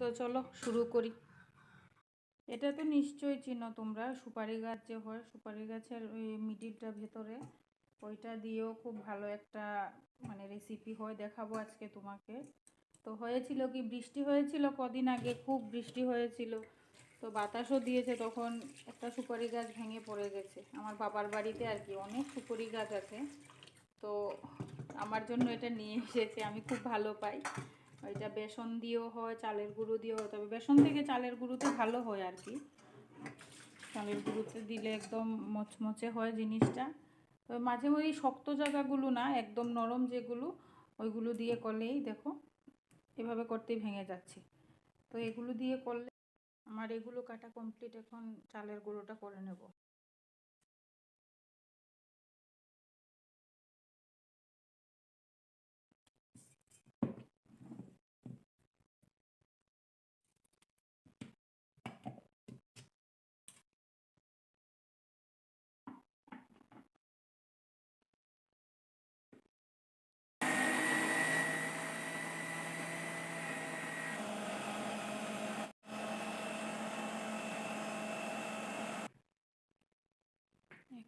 তো চলো শুরু করি। এটা তো নিশ্চয়ই চিনো তোমরা, সুপারি গাছ যে হয়, সুপারি গাছের ওই মিডিলটা ভেতরে, ওইটা দিয়েও খুব ভালো একটা মানে রেসিপি হয়, দেখাবো আজকে তোমাকে। তো হয়েছিল কি, বৃষ্টি হয়েছিল কদিন আগে, খুব বৃষ্টি হয়েছিল। তো বাতাসও দিয়েছে তখন, একটা সুপারি গাছ ভেঙে পড়ে গেছে। আমার বাবার বাড়িতে আর কি অনেক সুপারি গাছ আছে। তো আমার জন্য এটা নিয়ে এসেছে, আমি খুব ভালো পাই। এটা বেসন দিয়েও হয়, চালের গুঁড়ো দিয়েও হয়, তবে বেসন থেকে চালের গুঁড়োতে ভালো হয় আর কি। চালের গুঁড়োতে দিলে একদম মচমচে হয় জিনিসটা। তবে মাঝে মাঝে শক্ত জায়গাগুলো না, একদম নরম যেগুলো, ওইগুলো দিয়ে করলেই দেখো এভাবে করতেই ভেঙে যাচ্ছে। তো এগুলো দিয়ে করলে আমার এগুলো কাটা কমপ্লিট এখন চালের গুঁড়োটা করে নেব।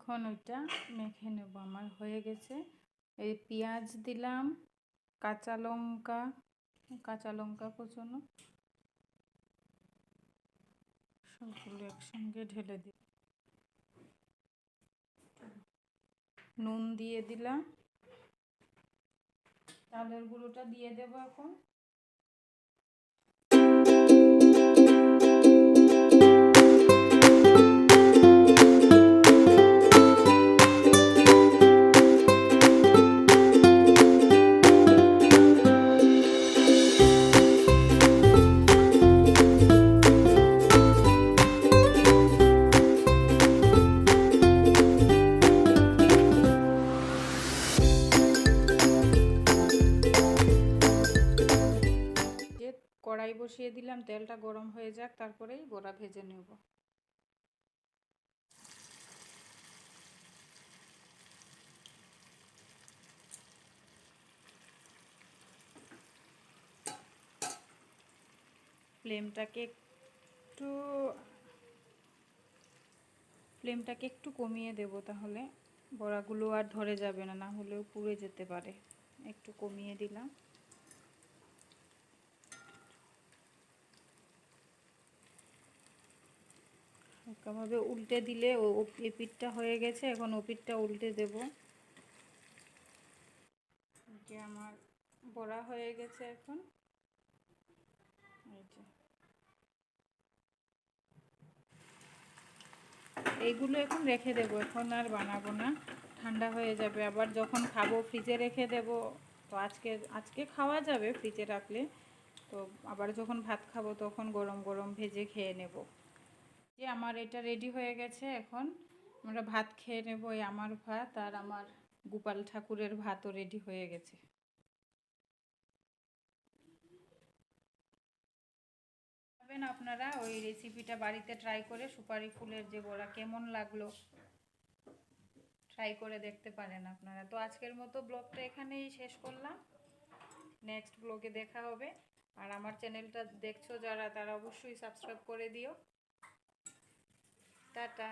এখন ওইটা মেখে নেব। আমার হয়ে গেছে। এই পেঁয়াজ দিলাম, কাঁচা লঙ্কা কাঁচা লঙ্কা কোচানো, সবগুলো একসঙ্গে ঢেলে দিই নুন দিয়ে দিলাম। চালের গুঁড়োটা দিয়ে দেবো এখন। কড়াই বসিয়ে দিলাম, তেলটা গরম হয়ে যাক, তারপরেই বড়া ভেজে নেব। ফ্লেমটাকে একটু ফ্লেমটাকে একটু কমিয়ে দেব তাহলে। বড়াগুলো আর ধরে যাবে না না হলেও পুড়ে যেতে পারে। একটু কমিয়ে দিলাম। হালকাভাবে উল্টে দিলে ও এ পিঠটা হয়ে গেছে, এখন ও পিঠটা উল্টে দেব। যে আমার বড়া হয়ে গেছে এখন। এইগুলো এখন রেখে দেবো, এখন আর বানাবো না, ঠান্ডা হয়ে যাবে। আবার যখন খাব, ফ্রিজে রেখে দেব। তো আজকে আজকে খাওয়া যাবে ফ্রিজে রাখলে। তো আবার যখন ভাত খাব, তখন গরম গরম ভেজে খেয়ে নেব। আমার এটা রেডি হয়ে গেছে এখন। আমরা ভাত খেয়ে নেব এই আমার ভাত আর আমার গোপাল ঠাকুরের ভাতও রেডি হয়ে গেছে। আপনারা, ওই রেসিপিটা বাড়িতে ট্রাই করে সুপারি ফুলের যে বড়া কেমন লাগল ট্রাই করে দেখতে পারেন আপনারা। তো আজকের মতো ব্লগটা এখানেই শেষ করলাম। নেক্সট ব্লগে দেখা হবে। আর আমার চ্যানেলটা দেখছ যারা, তারা অবশ্যই সাবস্ক্রাইব করে দিও। টাটা।